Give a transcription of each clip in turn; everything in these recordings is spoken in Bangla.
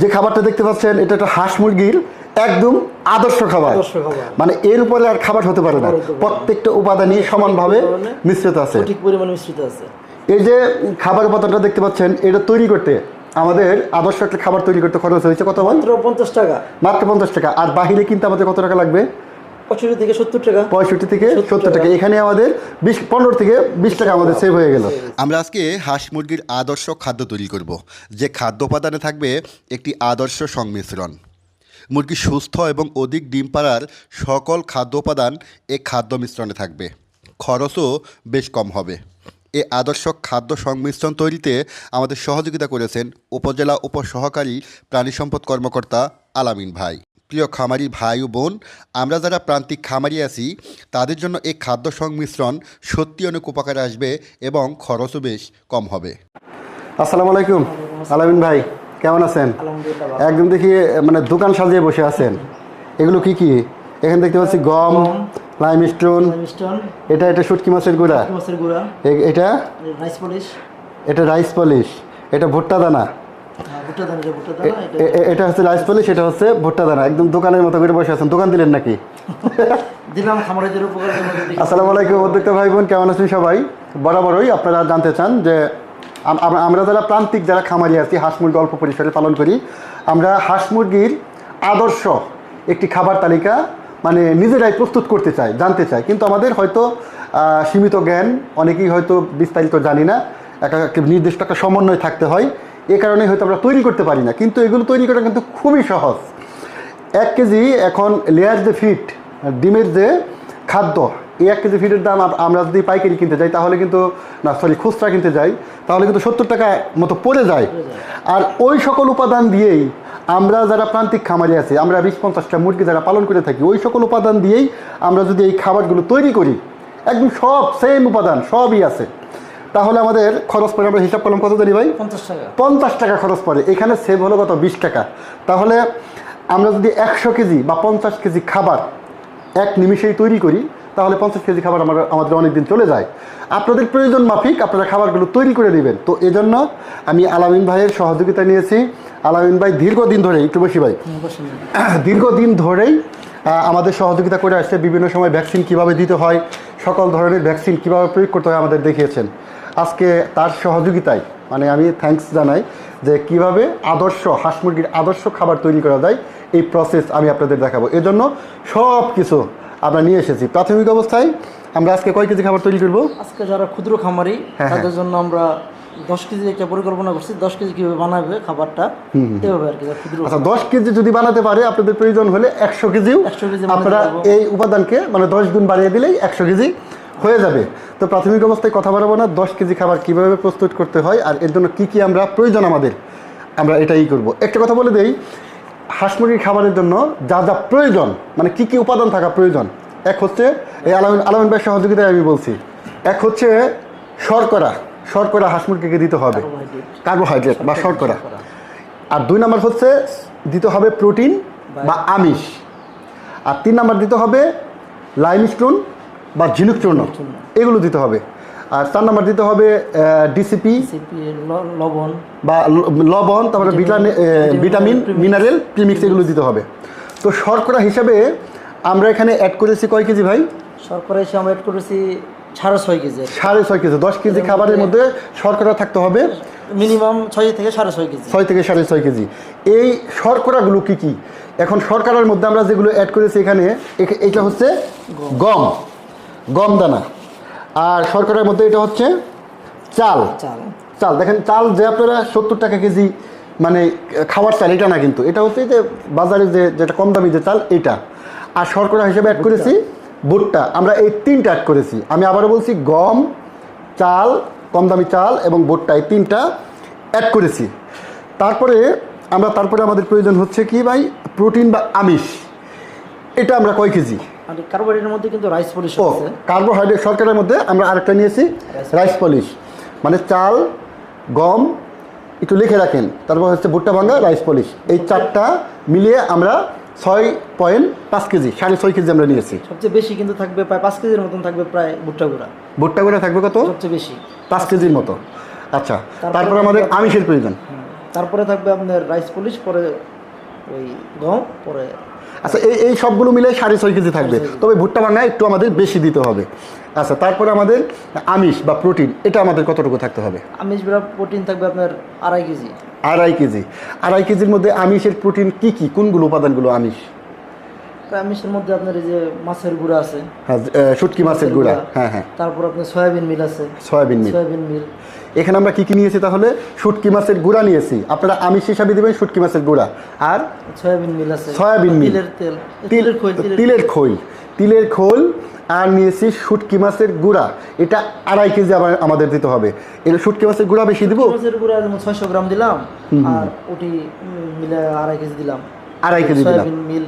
যে খাবারটা দেখতে পাচ্ছেন এটা একটা হাঁস মুরগির একদম আদর্শ খাবার। মানে এর উপরে আর খাবার হতে পারে না। প্রত্যেকটা উপাদানই সমানভাবে সমান মিশ্রিত আছে। পরিমাণে মিশ্রিত আছে। এই যে খাবার উপাদানটা দেখতে পাচ্ছেন এটা তৈরি করতে আমাদের আদর্শ একটা খাবার তৈরি করতে খরচ হয়েছে কত মাত্র পঞ্চাশ টাকা। মাত্র পঞ্চাশ টাকা। আর বাহিরে কিন্তু আমাদের কত টাকা লাগবে? পঁয়ষট্টি থেকে সত্তর টাকা। পঁয়ষট্টি থেকে সত্তর টাকা। টাকা। এখানে আমাদের বিশ পনেরো থেকে বিশ টাকা আমাদের সেভ হয়ে গেল। আমরা আজকে হাঁস মুরগির আদর্শ খাদ্য তৈরি করব যে খাদ্য উপাদানে থাকবে একটি আদর্শ সংমিশ্রণ। মুরগি সুস্থ এবং অধিক ডিম পাড়ার সকল খাদ্য উপাদান এ খাদ্য মিশ্রণে থাকবে। খরচও বেশ কম হবে। এ আদর্শ খাদ্য সংমিশ্রণ তৈরিতে আমাদের সহযোগিতা করেছেন উপজেলা উপসহকারী প্রাণী সম্পদ কর্মকর্তা আলামিন ভাই। প্রিয় খামারি ভাই ও বোন আমরা যারা প্রান্তিক খামারি আছি তাদের জন্য এই খাদ্য সংমিশ্রণ সত্যি অনেক উপকারে আসবে এবং খরচও বেশ কম হবে। আসসালামু আলাইকুম। আলামিন ভাই কেমন আছেন? আলহামদুলিল্লাহ একদম দেখি মানে দোকান সাজিয়ে বসে আছেন। এগুলো কি কি? এখানে দেখতে পাচ্ছি গম লাইম স্টোন এটা এটা শুটকি মাছের গুঁড়া। মাছের গুঁড়া। এ- এটা? রাইস পলিশ এটা রাইস পলিশ এটা ভুট্টা দানা। এটা দানা এটা হচ্ছে রাইস পলিশ এটা হচ্ছে ভুট্টা দানা একদম দোকানের মতো করে বসে আছেন। দোকান দিলেন নাকি? দিলাম খামারিদের উপকার আসসালামু আলাইকুম উদ্যোক্তা ভাই বোন কেমন আছেন সবাই? বরাবরই আপনারা জানতে চান যে আম- আম- আমরা যারা প্রান্তিক যারা খামারি আছি হাঁস মুরগি অল্প পরিসরে পালন করি আমরা হাঁস মুরগির আদর্শ একটি খাবার তালিকা মানে নিজেরাই প্রস্তুত করতে চাই জানতে চাই। কিন্তু আমাদের হয়তো সীমিত জ্ঞান অনেকেই হয়তো বিস্তারিত জানি না। একটা নির্দিষ্ট একটা সমন্বয় থাকতে হয়। এ কারণে হয়তো আমরা তৈরি করতে পারি না, কিন্তু এগুলো তৈরি করা কিন্তু খুবই সহজ। এক কেজি এখন লেয়ার যে ফিট, ডিমের যে খাদ্য, এই এক কেজি ফিটের দাম আমরা যদি পাইকারি কিনতে যাই, তাহলে কিন্তু, না সরি খুচরা কিনতে যাই, তাহলে কিন্তু সত্তর টাকা মতো পড়ে যায়। আর ওই সকল উপাদান দিয়েই আমরা যারা প্রান্তিক খামারি আছি, আমরা বিশ পঞ্চাশটা মুরগি যারা পালন করে থাকি, ওই সকল উপাদান দিয়েই আমরা যদি এই খাবারগুলো তৈরি করি, একদম সব সেম উপাদান, সবই আছে। তাহলে আমাদের খরচ পড়ে আমরা হিসাব করলাম কত জানি ভাই? পঞ্চাশ টাকা। পঞ্চাশ টাকা খরচ পড়ে। এখানে সেভ হলো কত? বিশ টাকা। তাহলে আমরা যদি একশো কেজি বা পঞ্চাশ কেজি খাবার এক নিমিষেই তৈরি করি তাহলে পঞ্চাশ কেজি খাবার আমরা আমাদের অনেক দিন চলে যায়। আপনাদের প্রয়োজন মাফিক আপনারা খাবারগুলো তৈরি করে নেবেন। তো এজন্য আমি আলামিন ভাইয়ের সহযোগিতা নিয়েছি। আলামিন ভাই দীর্ঘদিন ধরে একটু বেশি ভাই। দীর্ঘদিন ধরেই আমাদের সহযোগিতা করে আসছে। বিভিন্ন সময় ভ্যাকসিন কীভাবে দিতে হয় সকল ধরনের ভ্যাকসিন কীভাবে প্রয়োগ করতে হয় আমাদের দেখিয়েছেন। আজকে তার সহযোগিতায় মানে আমি থ্যাঙ্কস জানাই যে কীভাবে আদর্শ হাঁস মুরগির আদর্শ খাবার তৈরি করা যায় এই প্রসেস আমি আপনাদের দেখাবো। এজন্য সব কিছু আমরা নিয়ে এসেছি। প্রাথমিক অবস্থায় আমরা আজকে কয় কেজি খাবার তৈরি করব? আজকে যারা ক্ষুদ্র খামারি হ্যাঁ, তাদের জন্য আমরা দশ কেজি একটা পরিকল্পনা করছি। দশ কেজি কীভাবে বানাবে খাবারটা এভাবে আর কি আচ্ছা দশ কেজি যদি বানাতে পারে আপনাদের প্রয়োজন হলে একশো কেজিও 100 কেজি আপনারা এই উপাদানকে মানে দশ গুণ বাড়িয়ে দিলেই একশো কেজি হয়ে যাবে। তো প্রাথমিক অবস্থায় কথা বলব না, দশ কেজি খাবার কীভাবে প্রস্তুত করতে হয় আর এর জন্য কী কী আমরা প্রয়োজন আমাদের, আমরা এটাই করব। একটা কথা বলে দেই, হাঁস মুরগির খাবারের জন্য যা যা প্রয়োজন মানে কি কি উপাদান থাকা প্রয়োজন, এক হচ্ছে এই আলামিন আলামিন ভাই সহযোগিতায় আমি বলছি, এক হচ্ছে শর্করা শর্করা হাঁস মুরগিকে দিতে হবে, কার্বোহাইড্রেট বা শর্করা। আর দুই নাম্বার হচ্ছে দিতে হবে প্রোটিন বা আমিষ। আর তিন নাম্বার দিতে হবে লাইমস্টোন বা ঝিনুক চূর্ণ এগুলো দিতে হবে। আর চার নাম্বার দিতে হবে ডিসিপি লবণ। বা লবণ তারপরে ভিটামিন মিনারেল প্রিমিক্স এগুলো দিতে হবে। তো শর্করা হিসাবে আমরা এখানে অ্যাড করেছি কয় কেজি ভাই? শর্করা এসে আমরা অ্যাড করেছি সাড়ে ছয় কেজি। সাড়ে ছয় কেজি দশ কেজি খাবারের মধ্যে শর্করা থাকতে হবে। মিনিমাম ছয় থেকে সাড়ে ছয় কেজি। ছয় থেকে সাড়ে ছয় কেজি। এই শর্করাগুলো কী কী? এখন শর্করার মধ্যে আমরা যেগুলো অ্যাড করেছি এখানে এখ- এটা হচ্ছে গম। গম দানা। আর শর্করার মধ্যে এটা হচ্ছে চাল। চাল। চাল। দেখেন চাল যে আপনারা সত্তর টাকা কেজি মানে খাবার চাল এটা না কিন্তু। এটা হচ্ছে যে বাজারে যে যেটা কম দামি যে চাল এটা। আর শর্করা হিসেবে অ্যাড করেছি ভুট্টা। আমরা এই তিনটা অ্যাড করেছি। আমি আবারও বলছি গম চাল কম দামি চাল এবং ভুট্টা এই তিনটা অ্যাড করেছি। তারপরে আমরা তারপরে আমাদের প্রয়োজন হচ্ছে কি ভাই? প্রোটিন বা আমিষ। এটা আমরা কয় কেজি? আর কার্বোহাইড্রেটের মধ্যে কিন্তু রাইস পলিশ আছে। কার্বোহাইড্রেট সরকারের মধ্যে আমরা আরেকটা নিয়েছি রাইস পলিশ। মানে চাল গম একটু লিখে রাখেন। তারপর হচ্ছে ভুট্টা ভাঙ্গা রাইস পলিশ। এই চারটা মিলিয়ে আমরা ছয় পয়েন্ট পাঁচ কেজি সাড়ে ছয় কেজি আমরা নিয়েছি। সবচেয়ে বেশি কিন্তু থাকবে প্রায় পাঁচ কেজির মতন থাকবে প্রায় ভুট্টা গুঁড়া। ভুট্টা গুঁড়া থাকবে কত? সবচেয়ে বেশি। পাঁচ কেজির মতো। আচ্ছা তারপর আমাদের আমিষের প্রয়োজন। তারপরে থাকবে আপনার রাইস পলিশ পরে ওই গম পরে আচ্ছা এই এই সবগুলো মিলে সাড়ে ছয় কেজি থাকবে। তবে ভুট্টা ভাঙা একটু আমাদের বেশি দিতে হবে। আচ্ছা তারপরে আমাদের আমিষ বা প্রোটিন এটা আমাদের কতটুকু থাকতে হবে? আমিষ বা প্রোটিন থাকবে আপনার আড়াই কেজি। আড়াই কেজি। আড়াই কেজির মধ্যে আমিষের প্রোটিন কি কি? কোনগুলো উপাদানগুলো আমিষ? আমিষের মধ্যে আপনার এই যে মাছের গুঁড়া আছে। হ্যাঁ শুটকি মাছের গুঁড়া। হ্যাঁ হ্যাঁ। তারপর আপনার সয়াবিন মিল আছে। Soybean meal. Soybean meal. এখানে আমরা কি কি নিয়েছি তাহলে? শুটকি মাছের গুঁড়া নিয়েছি। আপনারা আমিষ হিসাবে দেবেন শুটকি মাছের গুঁড়া। আর সয়াবিন মিল আছে। Soybean meal. তিলের তেল। তিলের খোল তিলের খোল। তিলের খোল। আর নিয়েছি শুটকি মাছের গুঁড়া। এটা আড়াই কেজি আবার আমাদের দিতে হবে। এটা শুটকি মাছের গুঁড়া বেশি দিব? মাছের গুঁড়া যেমন ছয়শো গ্রাম দিলাম আর ওটি মিলে আড়াই কেজি দিলাম। আড়াই কেজি দিলাম। মিল।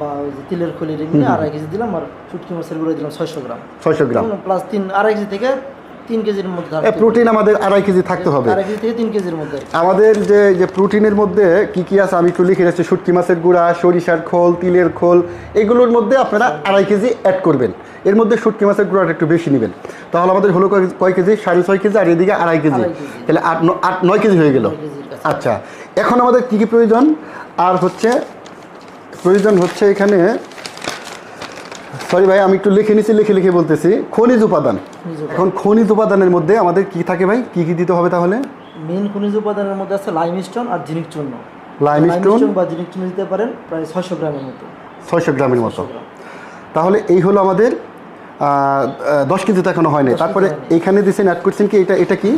বা ওই যে তিলের খোলের মিলে আড়াই কেজি দিলাম আর শুটকি মাছের গুঁড়া দিলাম ছয়শো গ্রাম। ছয়শো গ্রাম। প্লাস তিন আড়াই কেজি থেকে তিন কেজির মধ্যে প্রোটিন আমাদের আড়াই কেজি থাকতে হবে। আড়াই কেজি থেকে তিন কেজির মধ্যে। আমাদের যে যে প্রোটিনের মধ্যে কি কি আছে আমি একটু লিখে রাখছি। শুটকি মাছের গুঁড়া সরিষার খোল তিলের খোল এগুলোর মধ্যে আপনারা আড়াই কেজি অ্যাড করবেন। এর মধ্যে শুটকি মাছের গুঁড়াটা একটু বেশি নেবেন। তাহলে আমাদের হলো কয়- কেজি? সাড়ে ছয় কেজি আর এদিকে আড়াই কেজি। তাহলে আট আট নয় কেজি হয়ে গেল। আচ্ছা এখন আমাদের কি কি প্রয়োজন? আর হচ্ছে প্রয়োজন হচ্ছে এখানে সরি ভাই আমি একটু লিখে নিছি লিখে লিখে বলতেছি। খনিজ উপাদান। এখন খনিজ উপাদানের মধ্যে আমাদের কি থাকে ভাই? কি কি দিতে হবে তাহলে? মেন খনিজ উপাদানের মধ্যে আছে লাইমস্টোন আর জিনিক চূর্ণ লাইমস্টোন বা জিনিক চূর্ণ দিতে পারেন প্রায় ছয়শো গ্রামের মতো। ছয়শো গ্রামের মতো। 600 গ্রাম। তাহলে এই হলো আমাদের দশ কেজি তো এখনও হয়নি তারপরে। এখানে দিচ্ছেন অ্যাড করছেন কি? এটা এটা কি?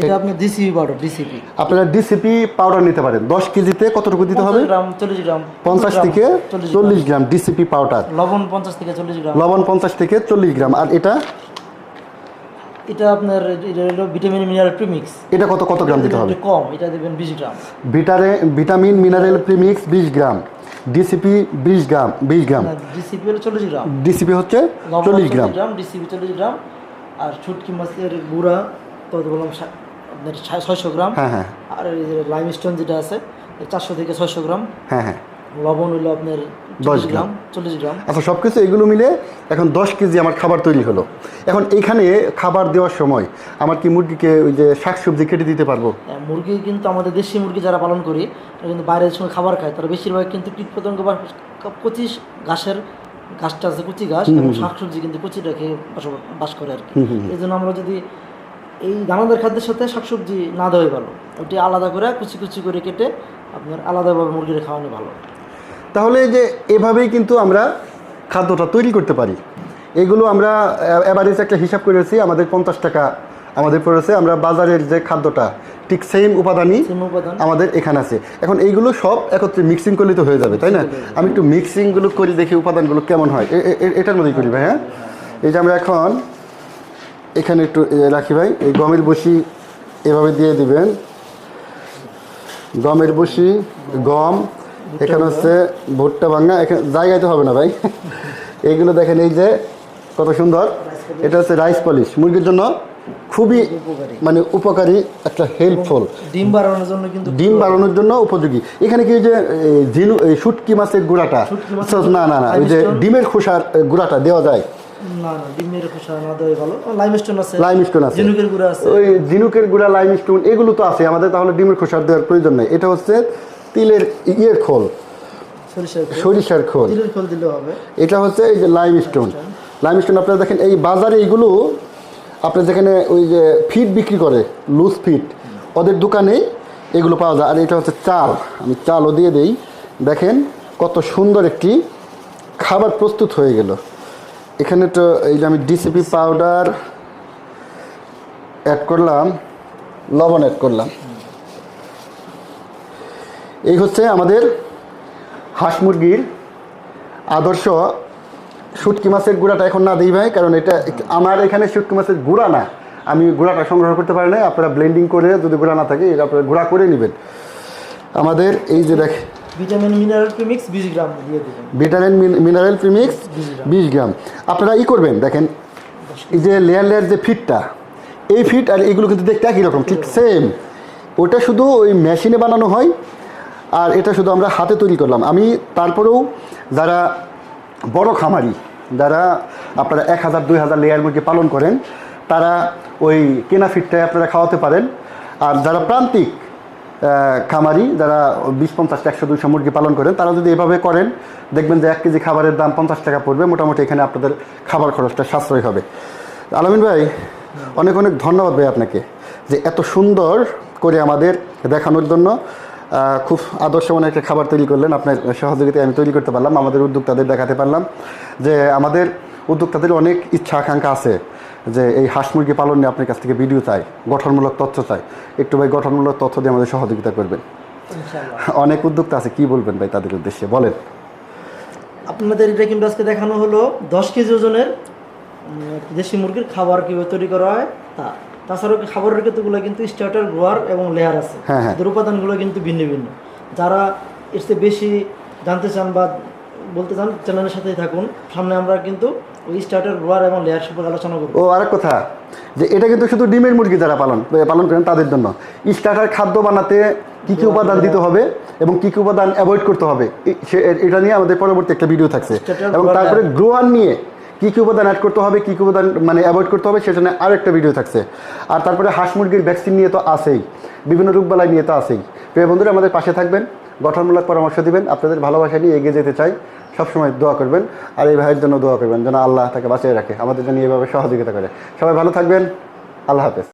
এটা আপনি ডিসিপি পাউডার ডিসিপি আপনারা ডিসিপি পাউডার নিতে পারেন। দশ কেজিতে কতটুকু দিতে হবে? গ্রাম চল্লিশ গ্রাম পঞ্চাশ গ্রাম, থেকে চল্লিশ চল্লিশ গ্রাম ডিসিপি পাউডার লবণ পঞ্চাশ থেকে চল্লিশ গ্রাম। লবণ পঞ্চাশ থেকে চল্লিশ গ্রাম। আর এটা? এটা আপনার এটা হলো ভিটামিন মিনারেল প্রিমিক্স। এটা কত কত গ্রাম দিতে হবে? কম এটা দেবেন gram. ভিটারে vitamin mineral premix gram. DCP বিশ গ্রাম বিশ গ্রাম। ডিসিপি হলো গ্রাম। ডিসিপি হচ্ছে লবণ চল্লিশ গ্রাম। গ্রাম ডিসিপি চল্লিশ গ্রাম। আর ছুটকি মাছের গুঁড়া কত বললাম আপনার ছয়- ছয়শো গ্রাম। হ্যাঁ হ্যাঁ। আর এই যে লাইমস্টোন যেটা আছে চারশো থেকে ছয়শো গ্রাম। হ্যাঁ হ্যাঁ। লবণ হলো আপনার দশ গ্রাম। চল্লিশ গ্রাম। আচ্ছা সব কিছু এগুলো মিলে এখন দশ কেজি আমার খাবার তৈরি হলো। এখন এইখানে খাবার দেওয়ার সময় আমার কি মুরগিকে ওই যে শাকসবজি কেটে দিতে পারব? হ্যাঁ, মুরগি কিন্তু আমাদের দেশি মুরগি যারা পালন করি তারা কিন্তু বাইরের সময় খাবার খায়। তারা বেশিরভাগ কিন্তু কীট পতঙ্গ বা কচি ঘাসের ঘাসটা আছে কুচি ঘাস এবং শাকসবজি কিন্তু কুচিটা খেয়ে বাস করে আর কি। এই জন্য আমরা যদি এই দানাদার খাদ্যের সাথে শাকসবজি না দেওয়াই ভালো। ওটি আলাদা করে কুচি কুচি করে কেটে আপনার আলাদাভাবে মুরগির খাওয়ানো ভালো। তাহলে যে এভাবেই কিন্তু আমরা খাদ্যটা তৈরি করতে পারি। এগুলো আমরা অ্যাভারেজ একটা হিসাব করেছি আমাদের পঞ্চাশ টাকা আমাদের পড়েছে। আমরা বাজারের যে খাদ্যটা ঠিক সেম উপাদানই উপাদান। আমাদের এখানে আছে। এখন এইগুলো সব একত্রে মিক্সিং করলে তো হয়ে যাবে তাই না? আমি একটু মিক্সিংগুলো করি দেখি উপাদানগুলো কেমন হয়। এটার মধ্যেই করি ভাই হ্যাঁ? এই যে আমরা এখন এখানে একটু রাখি ভাই এই গমের বসি এভাবে দিয়ে দিবেন। গমের বসি গম এখানে হচ্ছে ভুট্টা ভাঙা এখানে জায়গায় তো হবে না ভাই। এইগুলো দেখেন এই যে কত সুন্দর। এটা হচ্ছে রাইস পলিশ। মুরগির জন্য খুবই মানে উপকারী একটা হেল্পফুল ডিম বাড়ানোর জন্য কিন্তু ডিম বাড়ানোর জন্য উপযোগী। এখানে কি ওই যে ঝিনু এই শুটকি মাছের গুঁড়াটা? না না না ওই যে ডিমের খোসার গুঁড়াটা দেওয়া যায়। না না ডিমের খোসা না দেওয়াই ভালো। লাইমস্টোন আছে লাইমস্টোন আছে। ঝিনুকের গুঁড়া আছে। ওই ঝিনুকের গুঁড়া লাইমস্টোন এগুলো তো আছে। আমাদের তাহলে ডিমের খোসার দেওয়ার প্রয়োজন নেই। এটা হচ্ছে তিলের ইয়ের খোল। সরিষার খোল। তিলের খোল দিলে হবে। এটা হচ্ছে এই যে লাইমস্টোন লাইমস্টোন আপনারা দেখেন এই বাজারে এইগুলো আপনার যেখানে ওই যে ফিট বিক্রি করে লুজ ফিট ওদের দোকানে এগুলো পাওয়া যায়। আর এটা হচ্ছে চাল। আমি চালও দিয়ে দেই। দেখেন কত সুন্দর একটি খাবার প্রস্তুত হয়ে গেল। এখানে তো এই যে আমি ডিসিপি পাউডার অ্যাড করলাম, লবণ অ্যাড করলাম। এই হচ্ছে আমাদের হাঁস মুরগির আদর্শ শুটকি মাছের গুঁড়াটা এখন না দিই ভাই, কারণ এটা আমার এখানে শুটকি মাছের গুঁড়া না। আমি গুঁড়াটা সংগ্রহ করতে পারি না আপনারা ব্লেন্ডিং করে যদি গুঁড়া না থাকে, এটা আপনারা গুঁড়া করে নেবেন। আমাদের এই যে দেখ ভিটামিন মিনারেল প্রিমিক্স বিশ গ্রাম দিয়ে দেবেন। ভিটামিন মিনারেল প্রিমিক্স বিশ গ্রাম। আপনারা ই করবেন দেখেন এই যে লেয়ার লেয়ার যে ফিটটা এই ফিট আর এগুলো কিন্তু দেখতে একই রকম ঠিক সেম ওটা শুধু ওই মেশিনে বানানো হয় আর এটা শুধু আমরা হাতে তৈরি করলাম। আমি তারপরেও যারা বড় খামারি যারা আপনারা এক হাজার দুই হাজার লেয়ার মুরগি পালন করেন তারা ওই কেনা ফিটটাই আপনারা খাওয়াতে পারেন। আর যারা প্রান্তিক খামারি যারা বিশ পঞ্চাশটা একশো দুইশো মুরগি পালন করেন, তারা যদি এভাবে করেন, দেখবেন যে এক কেজি খাবারের দাম পঞ্চাশ টাকা পড়বে। মোটামুটি এখানে আপনাদের খাবার খরচটা সাশ্রয় হবে। আলমিন ভাই, অনেক অনেক ধন্যবাদ ভাই আপনাকে যে এত সুন্দর করে আমাদের দেখানোর জন্য খুব আদর্শ মনে একটা খাবার তৈরি করলেন। আপনার সহযোগিতায় আমি তৈরি করতে পারলাম, আমাদের উদ্যোক্তাদের দেখাতে পারলাম যে আমাদের উদ্যোক্তাদের অনেক ইচ্ছা আকাঙ্ক্ষা আছে। যে এই হাঁস মুরগি পালন নিয়ে আপনার কাছ থেকে ভিডিও চাই গঠনমূলক তথ্য চাই। একটু ভাই গঠনমূলক তথ্য দিয়ে আমাদের সহযোগিতা করবেন। অনেক উদ্যোক্তা আছে কি বলবেন ভাই তাদের উদ্দেশ্যে? বলেন। আপনাদের এটা কিন্তু আজকে দেখানো হলো দশ কেজি ওজনের দেশি মুরগির খাবার কীভাবে তৈরি করা হয় তা। তাছাড়াও খাবারের ক্ষেত্রগুলো কিন্তু স্টার্টার গ্রোয়ার এবং লেয়ার আছে। হ্যাঁ, হ্যাঁ। এদের উপাদানগুলো কিন্তু ভিন্ন ভিন্ন। যারা এর চেয়ে বেশি জানতে চান বা বলতে চান চ্যানেলের সাথেই থাকুন। সামনে আমরা কিন্তু ওই স্টার্টার গ্রোয়ার এবং লেয়ার সম্পর্কে আলোচনা করব। ও আরেক কথা যে এটা কিন্তু শুধু ডিমের মুরগি যারা পালন পালন করেন তাদের জন্য। স্টার্টার খাদ্য বানাতে কী কী উপাদান দিতে হবে এবং কী কী উপাদান অ্যাভয়েড করতে হবে এটা নিয়ে আমাদের পরবর্তী একটা ভিডিও থাকছে। এবং তারপরে গ্রোয়ার নিয়ে কী কী উপাদান অ্যাড করতে হবে কী কী উপাদান মানে অ্যাভয়েড করতে হবে সেটা নিয়ে আরেকটা ভিডিও থাকছে। আর তারপরে হাঁস মুরগির ভ্যাকসিন নিয়ে তো আছেই বিভিন্ন রোগবালাই নিয়ে তো আছেই। প্রিয় বন্ধুরা আমাদের পাশে থাকবেন গঠনমূলক পরামর্শ দিবেন। আপনাদের ভালোবাসা নিয়ে এগিয়ে যেতে চাই। সবসময় দোয়া করবেন আর এই ভাইয়ের জন্য দোয়া করবেন যেন আল্লাহ তাকে বাঁচিয়ে রাখে, আমাদের জন্য এইভাবে সহযোগিতা করে। সবাই ভালো থাকবেন। আল্লাহ হাফেজ।